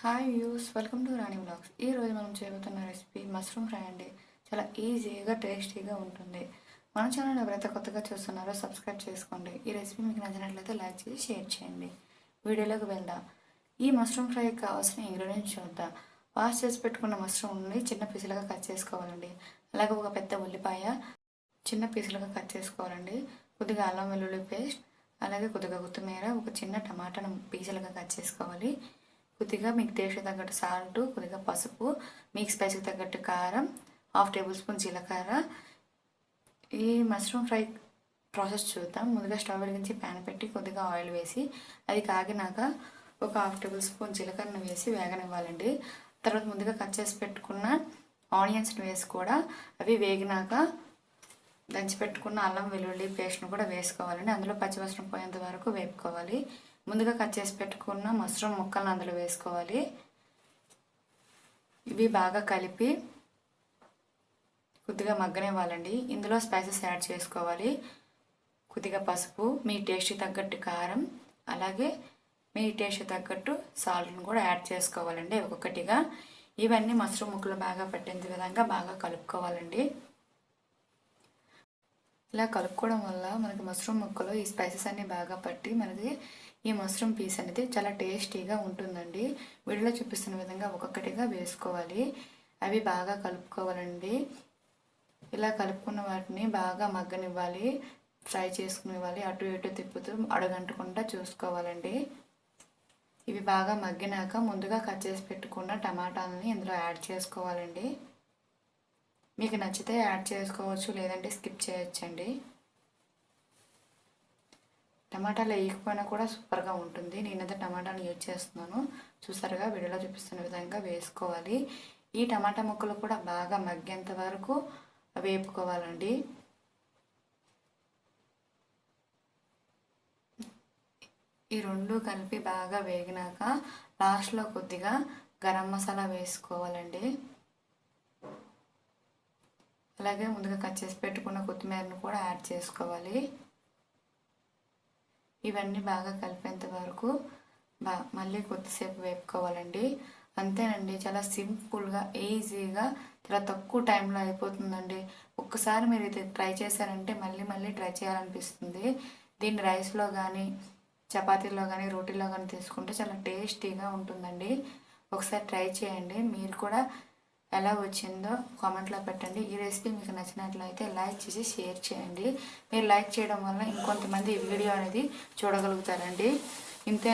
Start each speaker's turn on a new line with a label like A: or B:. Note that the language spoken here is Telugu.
A: Hi views welcome to Rani vlogs ఈ రోజు మనం చేయబోతున్న రెసిపీ మష్రూమ్ ఫ్రై అండి. చాలా ఈజీగా టేస్టీగా ఉంటుంది. మన ఛానల్ ఎవరైతే కొత్తగా చూస్తున్నారో సబ్స్క్రైబ్ చేసుకోండి. ఈ రెసిపీ మీకు నచ్చినట్లయితే లైక్ చేసి షేర్ చేయండి. వీడియోలోకి వెళ్దాం. ఈ మష్రూమ్ ఫ్రైకి కావాల్సిన ఇంగ్రీడియంట్స్ చూద్దాం. వాష్ చేసి పెట్టుకున్న మష్రూమ్ని చిన్న పీసులుగా కట్ చేసుకోవాలండి. అలాగే ఒక పెద్ద ఉల్లిపాయ చిన్న పీసులుగా కట్ చేసుకోవాలండి. కొద్దిగా అల్లం వెల్లుల్లి పేస్ట్ అలాగే కొద్దిగా కొత్తిమీర ఒక చిన్న టమాటాను పీసులుగా కట్ చేసుకోవాలి. కొద్దిగా మీకు టేస్ట్ తగ్గట్టు సాల్ట్ కొద్దిగా పసుపు మీకు స్పైస్కి తగ్గట్టు కారం హాఫ్ టేబుల్ స్పూన్ జీలకర్ర. ఈ మష్రూమ్ ఫ్రై ప్రాసెస్ చూద్దాం. ముందుగా స్టవ్ వెలిగించి ప్యాన్ పెట్టి కొద్దిగా ఆయిల్ వేసి అది కాగినాక ఒక హాఫ్ టేబుల్ స్పూన్ జీలకర్రను వేసి వేగనివ్వాలండి. తర్వాత ముందుగా కట్ చేసి పెట్టుకున్న ఆనియన్స్ని వేసి కూడా అవి వేగినాక దంచి పెట్టుకున్న అల్లం వెల్లుల్లి పేస్ట్ను కూడా వేసుకోవాలండి. అందులో పచ్చివసరం పోయేంత వరకు వేపుకోవాలి. ముందుగా కట్ చేసి పెట్టుకున్న మష్రూమ్ ముక్కలను అందులో వేసుకోవాలి. ఇవి బాగా కలిపి కొద్దిగా మగ్గనివ్వాలండి. ఇందులో స్పైసెస్ యాడ్ చేసుకోవాలి. కొద్దిగా పసుపు మీ టేస్ట్ తగ్గట్టు కారం అలాగే మీ టేస్ట్ తగ్గట్టు సాల్ట్ని కూడా యాడ్ చేసుకోవాలండి ఒక్కొక్కటిగా. ఇవన్నీ మష్రూమ్ ముక్కలు బాగా పట్టేంత విధంగా బాగా కలుపుకోవాలండి. ఇలా కలుపుకోవడం వల్ల మనకి మష్రూమ్ ముక్కలు ఈ స్పైసెస్ అన్నీ బాగా పట్టి మనకి ఈ మష్రూమ్ పీస్ అనేది చాలా టేస్టీగా ఉంటుందండి. వీడియోలో చూపిస్తున్న విధంగా ఒక్కొక్కటిగా వేసుకోవాలి. అవి బాగా కలుపుకోవాలండి. ఇలా కలుపుకున్న వాటిని బాగా మగ్గనివ్వాలి. ఫ్రై చేసుకునివ్వాలి. అటు ఇటు తిప్పుతూ అడగంటకుండా చూసుకోవాలండి. ఇవి బాగా మగ్గినాక ముందుగా కట్ చేసి పెట్టుకున్న టమాటాలని ఇందులో యాడ్ చేసుకోవాలండి. మీకు నచ్చితే యాడ్ చేసుకోవచ్చు లేదంటే స్కిప్ చేయొచ్చండి. టమాటాలు వేయకపోయినా కూడా సూపర్గా ఉంటుంది. నేనైతే టమాటాను యూజ్ చేస్తున్నాను. చూసారుగా వీడియోలో చూపిస్తున్న విధంగా వేసుకోవాలి. ఈ టమాటా ముక్కలు కూడా బాగా మగ్గేంత వరకు వేపుకోవాలండి. ఈ రెండు కలిపి బాగా వేగినాక లాస్ట్లో కొద్దిగా గరం మసాలా వేసుకోవాలండి. అలాగే ముందుగా కట్ చేసి పెట్టుకున్న కొత్తిమీరను కూడా యాడ్ చేసుకోవాలి. ఇవన్నీ బాగా కలిపేంత వరకు బా మళ్ళీ కొద్దిసేపు వేపుకోవాలండి. అంతేనండి చాలా సింపుల్గా ఈజీగా చాలా తక్కువ టైంలో అయిపోతుందండి. ఒక్కసారి మీరు ఇది ట్రై చేశారంటే మళ్ళీ మళ్ళీ ట్రై చేయాలనిపిస్తుంది. దీన్ని రైస్లో కానీ చపాతీలో కానీ రోటీలో కానీ తీసుకుంటే చాలా టేస్టీగా ఉంటుందండి. ఒకసారి ట్రై చేయండి. మీరు కూడా ఎలా వచ్చిందో కామెంట్లో పెట్టండి. ఈ రెసిపీ మీకు నచ్చినట్లయితే లైక్ చేసి షేర్ చేయండి. మీరు లైక్ చేయడం వల్ల ఇంకొంతమంది ఈ వీడియో అనేది చూడగలుగుతారండి. ఇంతే